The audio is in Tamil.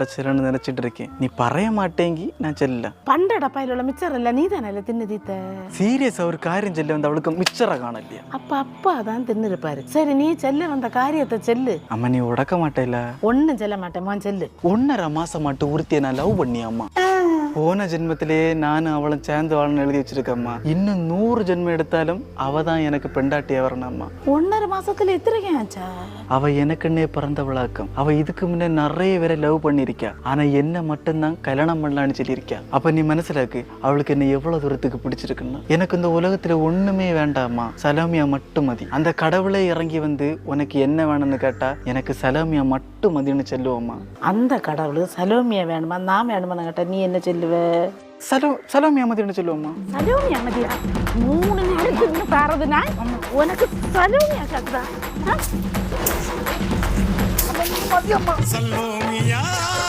சாப்பிட செல்லன்னு நினைச்சிட்டு இருக்கேன். நீ பறைய மாட்டேங்கி நான் செல்ல. பண்ட டப்பாயில மிச்சர் இல்ல நீ தானே இல்ல தின்னுதீத்த சீரியஸா ஒரு காரியம் செல்ல வந்து அவளுக்கு மிச்சரை காணலையா? அப்ப அப்பா தான் தின்னுருப்பாரு சரி நீ செல்ல வந்த காரியத்தை செல்லு. அம்மா நீ உடக்க மாட்டேல. ஒன்னும் செல்ல மாட்டேன் செல்லு. ஒன்னரை மாசம் மட்டும் உறுத்திய நான் லவ் பண்ணி போன ஜென்மத்திலேயே நானும் அவளும் சேர்ந்து வாழணும்னு எழுதி வச்சிருக்கம்மா. இன்னும் நூறு ஜென்மம் எடுத்தாலும் அவ தான் எனக்கு பெண்டாட்டியா வரணும்மா. ஒன்னரை மாசத்துல எத்திரிக்கேன் ஆச்சா? அவ எனக்குன்னே பிறந்தவளாக்கம் அவ இதுக்கு முன்னே நிறைய பேரை லவ் பண்ணியிருக்கா. ஆனா என்ன மட்டும்தான் கல்யாணம் பண்ணலான்னு சொல்லியிருக்கா. அப்ப நீ மனசிலாக்கு அவளுக்கு என்ன எவ்வளவு தூரத்துக்கு பிடிச்சிருக்குன்னா? எனக்கு இந்த உலகத்துல ஒண்ணுமே வேண்டாமா சலாமியா மட்டும் மதி. அந்த கடவுளே இறங்கி வந்து உனக்கு என்ன வேணும்னு கேட்டா எனக்கு சலாமியா மட்டும் மதின்னு சொல்லுவோம்மா. அந்த கடவுள் சலோமியா வேணுமா நான் வேணுமா கேட்ட நீ என்ன சொல்லுவ சலோ சலாமியா மதின்னு சொல்லுவோம்மா சலோமியா மதியா மூணு நாளைக்கு இன்னும் பாரது நான் உனக்கு சலோமியா கேக்குதா ஆ? சலோமியா